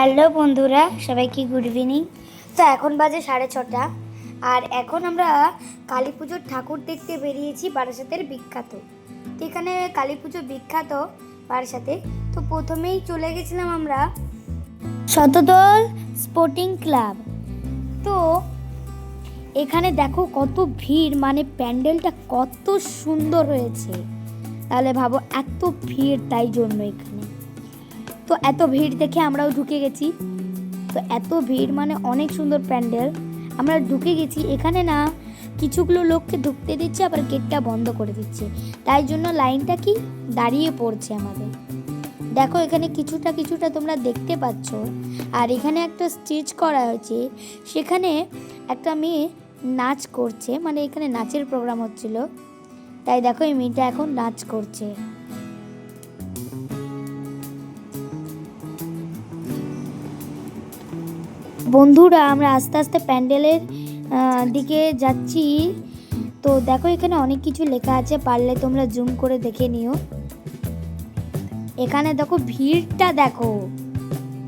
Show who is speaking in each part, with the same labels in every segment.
Speaker 1: Hello বন্ধুরা সবাইকে good evening? তো এখন বাজে সাড়ে ছটা, আর এখন আমরা কালী পুজোর ঠাকুর দেখতে বেরিয়েছি বারাসাতের বিখ্যাত। তো এখানে কালী পুজো বিখ্যাত বারাসাতে। তো প্রথমেই চলে গেছিলাম আমরা শতদল স্পোর্টিং ক্লাব। তো এখানে দেখো কত ভিড় মানে প্যান্ডেলটা কত সুন্দর হয়েছে। তাহলে ভাবো এত ভিড় তাই জন্য এখানে। তো এত ভিড় দেখে আমরাও ঢুকে গেছি। তো এত ভিড় মানে অনেক সুন্দর প্যান্ডেল। আমরা ঢুকে গেছি, এখানে না কিছুগুলো লোককে ঢুকতে দিচ্ছে, আবার গেটটা বন্ধ করে দিচ্ছে। তাই জন্য লাইনটা কি? দাঁড়িয়ে পড়ছে আমাদের। দেখো এখানে কিছুটা কিছুটা তোমরা দেখতে পাচ্ছ। আর এখানে একটা স্টেজ করা হয়েছে। সেখানে একটা মেয়ে নাচ করছে মানে এখানে নাচের প্রোগ্রাম হচ্ছিল। তাই দেখো এই মেয়েটা এখন নাচ করছে। বন্ধুরা, আমরা আস্তে আস্তে প্যান্ডেলের দিকে যাচ্ছি। তো দেখো, এখানে অনেক কিছু লেখা আছে, পারলে তোমরা জুম করে দেখে নিও। এখানে দেখো, ভিড়টা দেখো।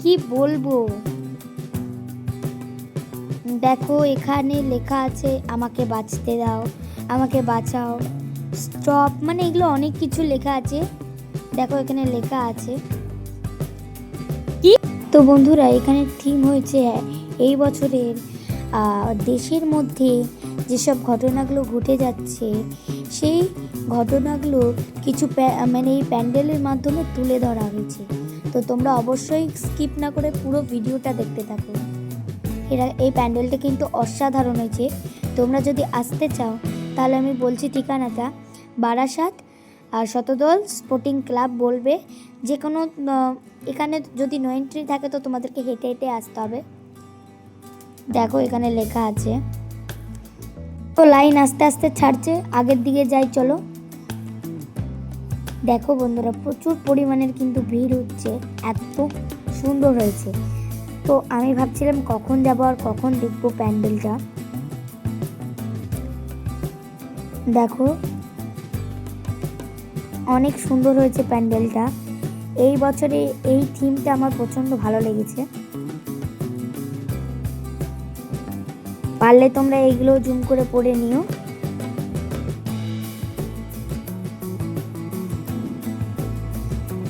Speaker 1: কি বলব? দেখো, এখানে লেখা আছে, আমাকে বাঁচতে দাও, আমাকে বাঁচাও। স্টপ মানে এগুলো অনেক কিছু লেখা আছে। দেখো, এখানে লেখা আছে। তো বন্ধুরা, এখানে থিম হয়েছে এই বছরের দেশের মধ্যে যেসব ঘটনাগুলো ঘটে যাচ্ছে, সেই ঘটনাগুলো কিছু মানে এই প্যান্ডেলের মাধ্যমে তুলে ধরা হয়েছে। তো তোমরা অবশ্যই স্কিপ না করে পুরো ভিডিওটা দেখতে থাকো। এরা, এই প্যান্ডেলটা কিন্তু অসাধারণ হয়েছে। তোমরা যদি আসতে চাও, তাহলে আমি বলছি ঠিকানাটা। বারাসাত আর শতদল স্পোর্টিং ক্লাব বলবে। যে কোনো এখানে যদি নো এন্ট্রি থাকে তো তোমাদেরকে হেঁটে হেঁটে আসতে হবে। দেখো এখানে লেখা আছে। তো লাইন আস্তে আস্তে ছাড়ছে, আগের দিকে যাই চলো। দেখো বন্ধুরা, প্রচুর পরিমাণের কিন্তু ভিড় হচ্ছে, এত সুন্দর হয়েছে। তো আমি ভাবছিলাম কখন যাব আর কখন দেখব প্যান্ডেলটা। দেখো, অনেক সুন্দর হয়েছে প্যান্ডেলটা। এই বছরে এই থিমটা আমার প্রচণ্ড ভালো লেগেছে। পারলে তোমরা এইগুলো জুম করে পড়ে নিও।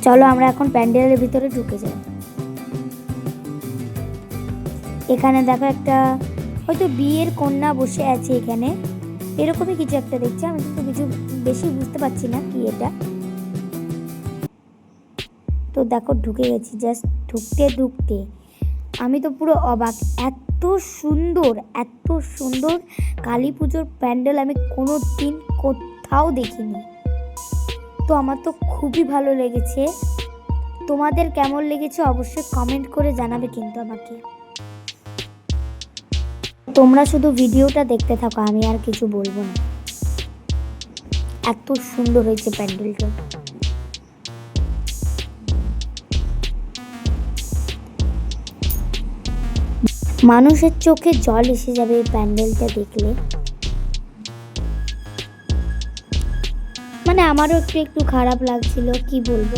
Speaker 1: চলো আমরা এখন প্যান্ডেলের ভিতরে ঢুকে যাই। এখানে দেখো একটা, হয়তো বিয়ের কন্যা বসে আছে এখানে। এরকমই কিছু একটা দেখছি, আমি কিন্তু কিছু বেশি বুঝতে পারছি না কি এটা। তো দেখো ঢুকে গেছি জাস্ট ঢুকতে ঢুকতে। আমি তো পুরো অবাক, এত সুন্দর এত সুন্দর কালী পুজোর প্যান্ডেল আমি কোনো দিন কোথাও দেখিনি। তো আমার তো খুবই ভালো লেগেছে। তোমাদের কেমন লেগেছে অবশ্যই কমেন্ট করে জানাবে কিন্তু আমাকে। তোমরা শুধু ভিডিওটা দেখতে থাকো, আমি আর কিছু বলব না। এত সুন্দর হয়েছে প্যান্ডেলটা। মানুষের চোখে জল এসে যাবে এই প্যান্ডেলটা দেখলে। মানে আমারও একটু একটু খারাপ লাগছিল, কি বলব?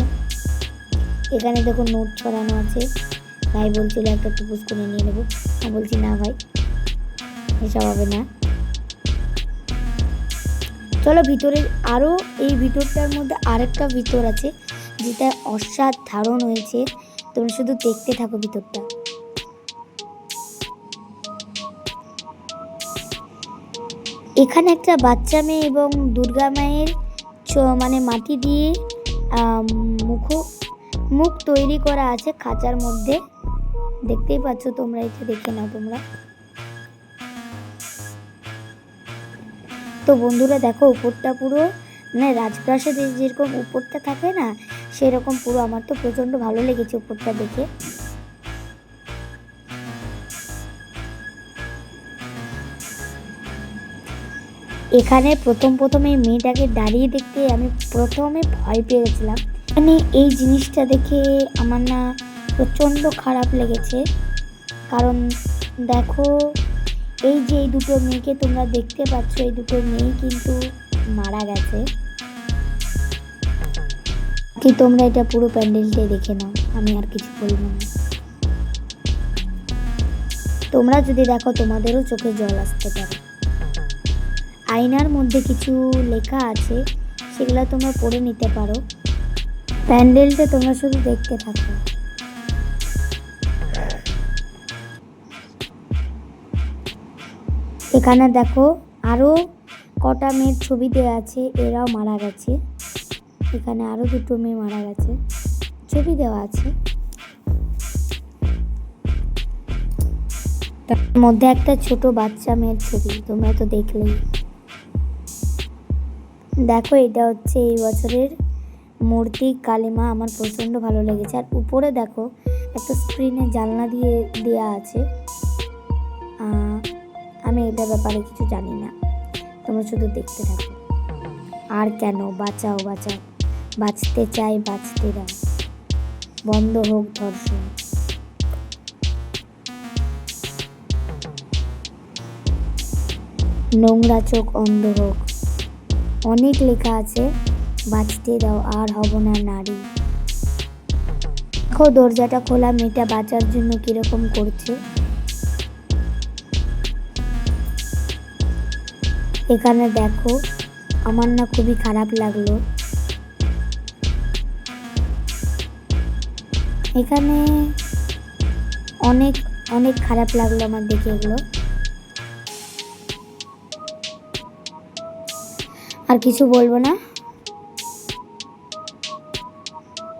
Speaker 1: এখানে দেখো নোট ছড়ানো আছে। ভাই বলছিল একটা টুকুস করে নিয়ে নেব। বলছি, না ভাই, এসব হবে না। চলো ভিতরে আরও এই ভিতরটার মধ্যে আরেকটা ভিতর আছে, যেটা অসাধারণ হয়েছে। তোমরা শুধু দেখতে থাকো ভিতরটা। এখানে একটা বাচ্চা মেয়ে এবং দুর্গা মায়ের মানে মাটি দিয়ে মুখ মুখ তৈরি করা আছে খাঁচার মধ্যে। দেখতেই পাচ্ছ তোমরা, এটা দেখে নাও তোমরা। তো বন্ধুরা, দেখো উপরটা পুরো মানে রাজপ্রাসাদের যেরকম উপরটা থাকে না, সেরকম পুরো। আমার তো প্রচণ্ড ভালো লেগেছে উপরটা দেখে। এখানে প্রথম প্রথমে মেয়েটাকে দাঁড়িয়ে দেখতে আমি প্রথমে ভয় পেয়ে গেছিলাম মানে এই জিনিসটা দেখে আমার না প্রচণ্ড খারাপ লেগেছে। কারণ দেখো, এই যে এই দুটো মেয়েকে তোমরা দেখতে পাচ্ছ, এই দুটো মেয়ে কিন্তু মারা গেছে। কি তোমরা এটা পুরো প্যান্ডেলটাই দেখে নাও, আমি আর কিছু বলব না। তোমরা যদি দেখো, তোমাদেরও চোখে জল আসতে পারে। আয়নার মধ্যে কিছু লেখা আছে, সেগুলো তোমরা পড়ে নিতে পারো। প্যান্ডেলটা তোমরা শুধু দেখতে থাকো। এখানে দেখো আরও কটা মেয়ের ছবি দেওয়া আছে, এরাও মারা গেছে। এখানে আরও দুটো মেয়ে মারা গেছে। ছবি দেওয়া আছে। তার মধ্যে একটা ছোট বাচ্চা মেয়ের ছবি, তোমরা তো দেখলেই। দেখো, এটা হচ্ছে এই বছরের মূর্তি। কালিমা আমার প্রচণ্ড ভালো লেগেছে। আর উপরে দেখো, একটা স্ক্রিনে জানলা দিয়ে দেয়া আছে। আমি এটার ব্যাপারে কিছু জানি না। তোমরা শুধু দেখতে থাকো। আর কেন? বাঁচাও বাঁচাও। বাঁচতে চাই, বাঁচতে দাও। বন্ধ হোক ধর্ষণ। নোংরা চোখ অন্ধ হোক। অনেক লেখা আছে, বাঁচতে দাও, আর হব না নারী। দেখো, দরজাটা খোলা, মেয়েটা বাঁচার জন্য কীরকম করছে। এখানে দেখো, আমার না খুবই খারাপ লাগল। এখানে অনেক অনেক খারাপ লাগল আমার দেখে এগুলো। আর কিছু বলব না?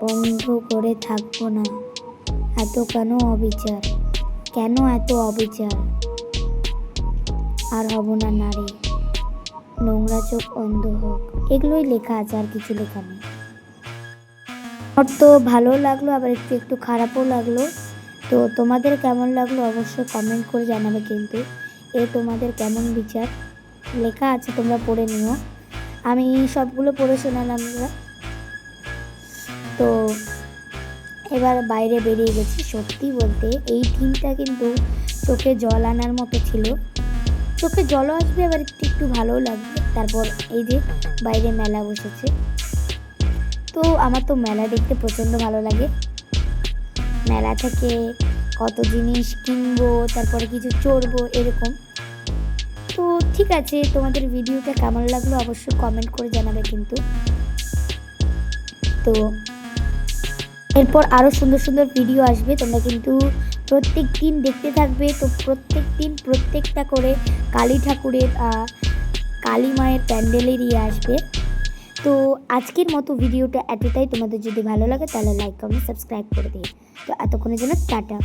Speaker 1: বন্ধ করে থাকব না। এত কেন অবিচার? কেন এত অবিচার? আর হব না নারী। নোংরা চোখ অন্ধ হোক। এগুলোই লেখা আছে, আর কিছু লেখা নেই। আমার তো ভালো লাগল, আবার একটু একটু খারাপও লাগল। তো তোমাদের কেমন লাগল অবশ্যই কমেন্ট করে জানাবে কিন্তু। এ তোমাদের কেমন বিচার? লেখা আছে, তোমরা পড়ে নিও। আমি সবগুলো পড়ে শোনালাম তো এবার বাইরে বেরিয়ে গেছি। সত্যি বলতে এই থিমটা কিন্তু চোখে জল আনার মতো ছিল। চোখে জলও আসবে, আবার একটু একটু ভালোও লাগবে। তারপর এই যে বাইরে মেলা বসেছে। তো আমার তো মেলা দেখতে প্রচণ্ড ভালো লাগে। মেলা থেকে কত জিনিস কিনবো, তারপরে কিছু চড়বো, এরকম। ঠিক আছে, তোমাদের ভিডিওটা কেমন লাগল অবশ্যই কমেন্ট করে জানাবে কিন্তু। তো, এরপর আরও সুন্দর সুন্দর ভিডিও আসবে, তোমরা কিন্তু প্রত্যেক দিন দেখতে থাকবে। তো প্রত্যেক দিন প্রত্যেকটা করে কালী ঠাকুরের কালী মায়ের প্যান্ডেলেরই আসবে। তো আজকের মতো ভিডিওটা এতটাই। তোমাদের যদি ভালো লাগে তাহলে লাইক কমেন্ট সাবস্ক্রাইব করে দিই তো এতক্ষণের জন্য টাটা।